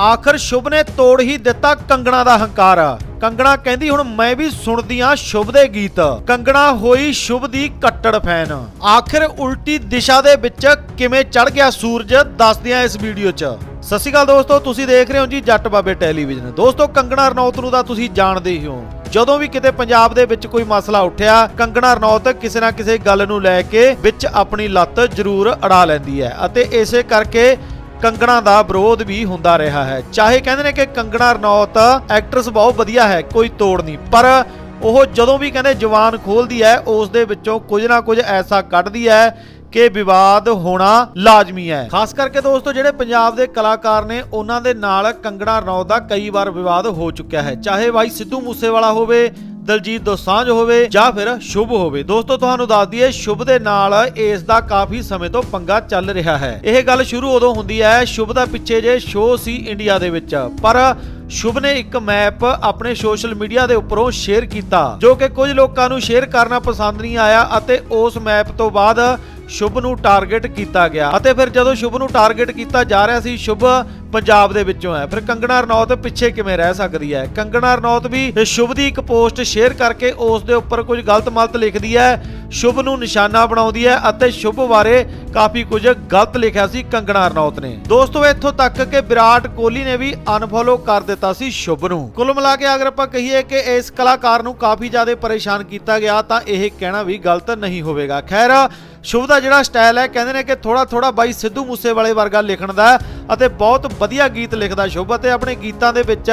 ਆਖਰ ਸ਼ੁਭ ਨੇ ਤੋੜ ਹੀ ਦਿੱਤਾ ਕੰਗਣਾ ਦਾ ਹੰਕਾਰ। ਕੰਗਣਾ ਕਹਿੰਦੀ, ਹੁਣ ਮੈਂ ਵੀ ਸੁਣਦੀ ਆ ਸ਼ੁਭ ਦੇ ਗੀਤ। ਕੰਗਣਾ ਹੋਈ ਸ਼ੁਭ ਦੀ ਕੱਟੜ ਫੈਨ। ਆਖਰ ਉਲਟੀ ਦਿਸ਼ਾ ਦੇ ਵਿੱਚ ਕਿਵੇਂ ਚੜ ਗਿਆ ਸੂਰਜ? ਦੱਸਦੇ ਆ ਇਸ ਵੀਡੀਓ 'ਚ। ਸਤਿ ਸ਼੍ਰੀ ਅਕਾਲ ਦੋਸਤੋ, ਤੁਸੀਂ ਦੇਖ ਰਹੇ ਹੋ ਜੀ ਜੱਟ ਬਾਬੇ ਟੈਲੀਵਿਜ਼ਨ। ਦੋਸਤੋ, ਕੰਗਣਾ ਰਣੌਤ ਨੂੰ ਤਾਂ ਤੁਸੀਂ ਜਾਣਦੇ ਹੀ ਹੋ। ਜਦੋਂ ਵੀ ਕਿਤੇ ਪੰਜਾਬ ਦੇ ਵਿੱਚ ਕੋਈ ਮਸਲਾ ਉੱਠਿਆ, ਕੰਗਣਾ ਰਣੌਤ ਕਿਸੇ ਨਾ ਕਿਸੇ ਗੱਲ ਨੂੰ ਲੈ ਕੇ ਵਿੱਚ ਆਪਣੀ ਲੱਤ ਜ਼ਰੂਰ ਅੜਾ ਲੈਂਦੀ ਹੈ ਅਤੇ ਇਸੇ ਕਰਕੇ ਕੰਗਣਾ ਦਾ ਵਿਰੋਧ ਵੀ ਹੁੰਦਾ ਰਿਹਾ ਹੈ। ਚਾਹੇ ਕਹਿੰਦੇ ਨੇ ਕਿ ਕੰਗਣਾ ਰਣੌਤ ਐਕਟਰਸ ਬਹੁਤ ਵਧੀਆ ਹੈ, ਕੋਈ ਤੋੜ ਨਹੀਂ। ਪਰ ਉਹ ਜਦੋਂ ਵੀ ਕਹਿੰਦੇ ਜਵਾਨ ਖੋਲਦੀ ਹੈ, ਉਸ ਦੇ ਵਿੱਚੋਂ ਕੁਝ ਨਾ ਕੁਝ ਐਸਾ ਕੱਢਦੀ ਹੈ ਕਿ ਵਿਵਾਦ ਹੋਣਾ ਲਾਜ਼ਮੀ ਹੈ। ਖਾਸ ਕਰਕੇ ਦੋਸਤੋ, ਜਿਹੜੇ ਪੰਜਾਬ ਦੇ ਕਲਾਕਾਰ ਨੇ, ਉਹਨਾਂ ਦੇ ਨਾਲ ਕੰਗਣਾ ਰਣੌਤ ਦਾ ਕਈ ਵਾਰ ਵਿਵਾਦ ਹੋ ਚੁੱਕਿਆ ਹੈ। ਚਾਹੇ ਭਾਈ ਸਿੱਧੂ ਮੂਸੇਵਾਲਾ ਹੋਵੇ ਦਲਜੀਤ ਦੋਸਾਂਝ ਹੋਵੇ ਜਾਂ ਫਿਰ ਸ਼ੁਭ ਹੋਵੇ। ਦੋਸਤੋ, ਤੁਹਾਨੂੰ ਦੱਸ ਦਈਏ, ਸ਼ੁਭ ਦੇ ਨਾਲ ਇਸ ਦਾ ਕਾਫੀ ਸਮੇਂ ਤੋਂ ਪੰਗਾ ਚੱਲ ਰਿਹਾ ਹੈ। ਇਹ ਗੱਲ ਸ਼ੁਰੂ ਉਦੋਂ ਹੁੰਦੀ ਹੈ, ਸ਼ੁਭ ਦਾ ਪਿੱਛੇ ਜੇ ਸ਼ੋਅ ਸੀ ਇੰਡੀਆ ਦੇ ਵਿੱਚ। ਪਰ ਸ਼ੁਭ ਨੇ ਇੱਕ ਮੈਪ ਆਪਣੇ ਸੋਸ਼ਲ ਮੀਡੀਆ ਦੇ ਉੱਪਰੋਂ ਸ਼ੇਅਰ ਕੀਤਾ, ਜੋ ਕਿ ਕੁਝ ਲੋਕਾਂ ਨੂੰ ਸ਼ੇਅਰ ਕਰਨਾ ਪਸੰਦ ਨਹੀਂ ਆਇਆ ਅਤੇ ਉਸ ਮੈਪ ਤੋਂ ਬਾਅਦ ਸ਼ੁਭ ਨੂੰ ਟਾਰਗੇਟ ਕੀਤਾ ਗਿਆ ਅਤੇ ਫਿਰ ਜਦੋਂ ਸ਼ੁਭ ਨੂੰ ਟਾਰਗੇਟ ਕੀਤਾ ਜਾ ਰਿਹਾ ਸੀ, ਸ਼ੁਭ ਪੰਜਾਬ ਦੇ ਵਿੱਚੋਂ ਹੈ। ਫਿਰ ਕੰਗਣਾ ਰਣੌਤ ਪਿੱਛੇ ਕਿਵੇਂ ਰਹਿ ਸਕਦੀ ਹੈ? ਕੰਗਣਾ ਰਣੌਤ ਵੀ ਸ਼ੁਭ ਦੀ ਇੱਕ ਪੋਸਟ ਸ਼ੇਅਰ ਕਰਕੇ ਉਸ ਦੇ ਉੱਪਰ ਕੁਝ ਗਲਤ ਮਲਤ ਲਿਖਦੀ ਹੈ, ਸ਼ੁਭ ਨੂੰ ਨਿਸ਼ਾਨਾ ਬਣਾਉਂਦੀ ਹੈ ਅਤੇ ਸ਼ੁਭ ਬਾਰੇ ਕਾਫੀ ਕੁਝ ਗਲਤ ਲਿਖਿਆ ਸੀ ਕੰਗਣਾ ਰਣੌਤ ਨੇ। ਦੋਸਤੋ, ਇੱਥੋਂ ਤੱਕ ਕਿ ਵਿਰਾਟ ਕੋਹਲੀ ਨੇ ਵੀ ਅਨਫੋਲੋ ਕਰ ਦਿੱਤਾ ਸੀ ਸ਼ੁਭ ਨੂੰ। ਕੁੱਲ ਮਿਲਾ ਕੇ ਅਗਰ ਆਪਾਂ ਕਹੀਏ ਕਿ ਇਸ ਕਲਾਕਾਰ ਨੂੰ ਕਾਫੀ ਜ਼ਿਆਦਾ ਪਰੇਸ਼ਾਨ ਕੀਤਾ ਗਿਆ, ਤਾਂ ਇਹ ਕਹਿਣਾ ਵੀ ਗਲਤ ਨਹੀਂ ਹੋਵੇਗਾ। ਖੈਰ ਸ਼ੁਭ ਦਾ ਜਿਹੜਾ ਸਟਾਈਲ ਹੈ, ਕਹਿੰਦੇ ਨੇ ਕਿ ਥੋੜਾ ਥੋੜਾ ਬਾਈ ਸਿੱਧੂ ਮੂਸੇਵਾਲੇ ਵਰਗਾ ਲਿਖਣ ਦਾ ਅਤੇ ਬਹੁਤ ਵਧੀਆ ਗੀਤ ਲਿਖਦਾ ਸ਼ੁਭ ਅਤੇ ਆਪਣੇ ਗੀਤਾਂ ਦੇ ਵਿੱਚ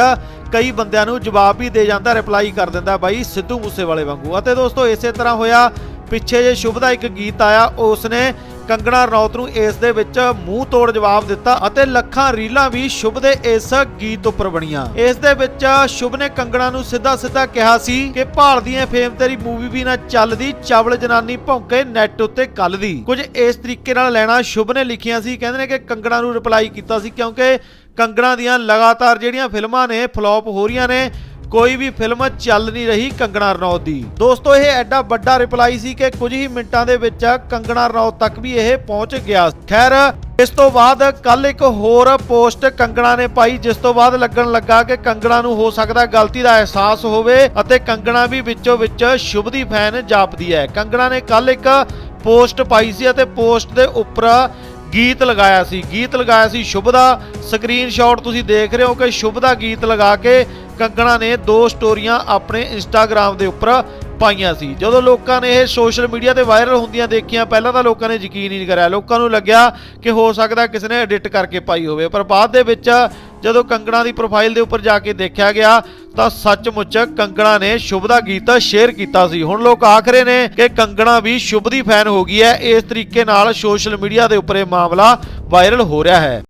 ਕਈ ਬੰਦਿਆਂ ਨੂੰ ਜਵਾਬ ਵੀ ਦੇ ਜਾਂਦਾ, ਰਿਪਲਾਈ ਕਰ ਦਿੰਦਾ ਬਾਈ ਸਿੱਧੂ ਮੂਸੇਵਾਲੇ ਵਾਂਗੂ। ਅਤੇ ਦੋਸਤੋ, ਇਸੇ ਤਰ੍ਹਾਂ ਹੋਇਆ, ਪਿੱਛੇ ਜੇ ਸ਼ੁਭ ਦਾ ਇੱਕ ਗੀਤ ਆਇਆ, ਉਸ ਨੇ ਕੰਗਣਾ ਰਣੌਤ ਨੂੰ ਇਸ ਦੇ ਵਿੱਚ ਮੂੰਹ ਤੋੜ ਜਵਾਬ ਦਿੱਤਾ ਅਤੇ ਲੱਖਾਂ ਰੀਲਾਂ ਵੀ ਸ਼ੁਭ ਦੇ ਇਸ ਗੀਤ ਉੱਪਰ ਬਣੀਆਂ। ਇਸ ਦੇ ਵਿੱਚ ਸ਼ੁਭ ਨੇ ਕੰਗਣਾ ਨੂੰ ਸਿੱਧਾ ਸਿੱਧਾ ਕਿਹਾ ਸੀ ਕਿ ਭਾਲਦੀ ਐ ਫੇਮ ਤੇਰੀ ਮੂਵੀ ਵੀ ਨਾ ਚੱਲਦੀ, ਚਵਲ ਜਨਾਨੀ ਭੌਂਕੇ ਨੈਟ ਉੱਤੇ ਕੱਲ ਦੀ। ਕੁਝ ਇਸ ਤਰੀਕੇ ਨਾਲ ਲੈਣਾ ਸ਼ੁਭ ਨੇ ਲਿਖੀਆਂ ਸੀ। ਕਹਿੰਦੇ ਨੇ ਕਿ ਕੰਗਣਾ ਨੂੰ ਰਿਪਲਾਈ ਕੀਤਾ ਸੀ ਕਿਉਂਕਿ ਕੰਗਣਾ ਦੀਆਂ ਲਗਾਤਾਰ ਜਿਹੜੀਆਂ ਫਿਲਮਾਂ ਨੇ ਫਲॉप ਹੋ ਰਹੀਆਂ ਨੇ ਕੋਈ ਵੀ ਫਿਲਮ ਚੱਲ ਨਹੀਂ ਰਹੀ ਕੰਗਣਾ ਰਣੌਤ ਦੀ। ਦੋਸਤੋ, ਇਹ ਐਡਾ ਵੱਡਾ ਰਿਪਲਾਈ ਸੀ ਕਿ ਕੁਝ ਹੀ ਮਿੰਟਾਂ ਦੇ ਵਿੱਚ ਕੰਗਣਾ ਰਣੌਤ ਤੱਕ ਵੀ ਇਹ ਪਹੁੰਚ ਗਿਆ। ਖੈਰ, ਇਸ ਤੋਂ ਬਾਅਦ ਕੱਲ ਇੱਕ ਹੋਰ ਪੋਸਟ ਕੰਗਣਾ ਨੇ ਪਾਈ, ਜਿਸ ਤੋਂ ਬਾਅਦ ਲੱਗਣ ਲੱਗਾ ਕਿ ਕੰਗਣਾ ਨੂੰ ਹੋ ਸਕਦਾ ਗਲਤੀ ਦਾ ਅਹਿਸਾਸ ਹੋਵੇ ਅਤੇ ਕੰਗਣਾ ਵੀ ਵਿੱਚੋਂ ਵਿੱਚ ਸ਼ੁਭ ਦੀ ਫੈਨ ਜਾਪਦੀ ਹੈ। ਕੰਗਣਾ ਨੇ ਕੱਲ ਇੱਕ ਪੋਸਟ ਪਾਈ ਸੀ ਅਤੇ ਪੋਸਟ ਦੇ ਉੱਪਰ ਗੀਤ ਲਗਾਇਆ ਸੀ, ਗੀਤ ਲਗਾਇਆ ਸੀ। ਸ਼ੁਭ ਦਾ ਸਕਰੀਨਸ਼ਾਟ ਤੁਸੀਂ ਦੇਖ ਰਹੇ ਹੋ ਕਿ ਸ਼ੁਭ ਦਾ ਗੀਤ ਲਗਾ ਕੇ ਕੰਗਣਾ ਨੇ ਦੋ ਸਟੋਰੀਆਂ ਆਪਣੇ ਇੰਸਟਾਗ੍ਰam ਦੇ ਉੱਪਰ ਪਾਈਆਂ ਸੀ। ਜਦੋਂ ਲੋਕਾਂ ਨੇ ਇਹ ਸੋਸ਼ਲ ਮੀਡੀਆ ਤੇ ਵਾਇਰਲ ਹੁੰਦੀਆਂ ਦੇਖੀਆਂ, ਪਹਿਲਾਂ ਤਾਂ ਲੋਕਾਂ ਨੇ ਯਕੀਨ ਹੀ ਨਹੀਂ ਕਰਿਆ। ਲੋਕਾਂ ਨੂੰ ਲੱਗਿਆ ਕਿ ਹੋ ਸਕਦਾ ਕਿਸੇ ਨੇ ਐਡਿਟ ਕਰਕੇ ਪਾਈ ਹੋਵੇ। ਪਰ ਬਾਅਦ ਦੇ ਵਿੱਚ ਜਦੋਂ ਕੰਗਣਾ ਦੀ ਪ੍ਰੋਫਾਈਲ ਦੇ ਉੱਪਰ ਜਾ ਕੇ ਦੇਖਿਆ ਗਿਆ, ਤਾਂ ਸੱਚਮੁੱਚ ਕੰਗਣਾ ਨੇ ਸ਼ੁਭ ਦਾ ਗੀਤ ਸ਼ੇਅਰ ਕੀਤਾ ਸੀ। ਹੁਣ ਲੋਕ ਆਖ ਰਹੇ ਨੇ ਕਿ ਕੰਗਣਾ ਵੀ ਸ਼ੁਭ ਦੀ ਫੈਨ ਹੋ ਗਈ ਹੈ। ਇਸ ਤਰੀਕੇ ਨਾਲ ਸੋਸ਼ਲ ਮੀਡੀਆ ਦੇ ਉੱਪਰ ਇਹ ਮਾਮਲਾ ਵਾਇਰਲ ਹੋ ਰਿਹਾ ਹੈ।